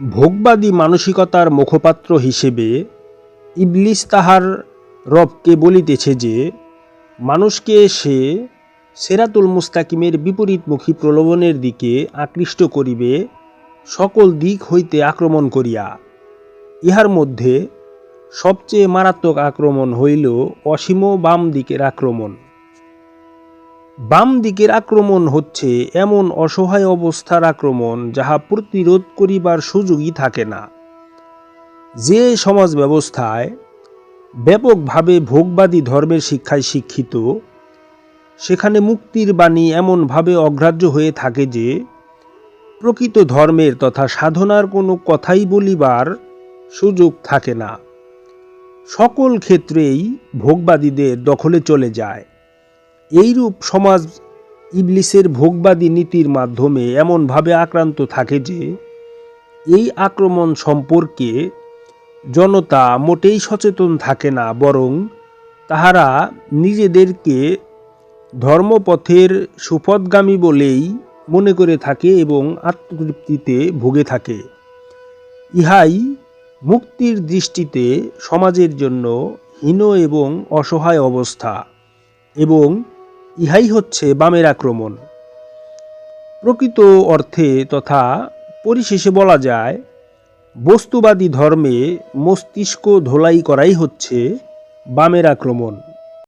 ভোগবাদী মানসিকতার মুখপাত্র হিসেবে ইবলিস তাহার রবকে বলিতেছে যে, মানুষকে সে সেরাতুল মুস্তাকিমের বিপরীতমুখী প্রলোভনের দিকে আকৃষ্ট করিবে, সকল দিক হইতে আক্রমণ করিয়া। ইহার মধ্যে সবচেয়ে মারাত্মক আক্রমণ হইল অসীম বাম দিকের আক্রমণ। বাম দিকের আক্রমণ হচ্ছে এমন অসহায় অবস্থার আক্রমণ যাহা প্রতিরোধ করিবার সুযোগই থাকে না। যে সমাজ ব্যবস্থায় ব্যাপকভাবে ভোগবাদী ধর্মের শিক্ষায় শিক্ষিত, সেখানে মুক্তির বাণী এমনভাবে অগ্রাহ্য হয়ে থাকে যে, প্রকৃত ধর্মের তথা সাধনার কোনো কথাই বলিবার সুযোগ থাকে না। সকল ক্ষেত্রেই ভোগবাদীদের দখলে চলে যায়। এইরূপ সমাজ ইবলিসের ভোগবাদী নীতির মাধ্যমে এমনভাবে আক্রান্ত থাকে যে, এই আক্রমণ সম্পর্কে জনতা মোটেই সচেতন থাকে না, বরং তাহারা নিজেদেরকে ধর্মপথের সুপথগামী বলেই মনে করে থাকে এবং আত্মতৃপ্তিতে ভুগে থাকে। ইহাই মুক্তির দৃষ্টিতে সমাজের জন্য হীন এবং অসহায় অবস্থা এবং ইহাই হচ্ছে বামের আক্রমণ। প্রকৃত অর্থে তথা পরিশেষে বলা যায়, বস্তুবাদী ধর্মে মস্তিষ্ক ধোলাই করাই হচ্ছে বামের আক্রমণ।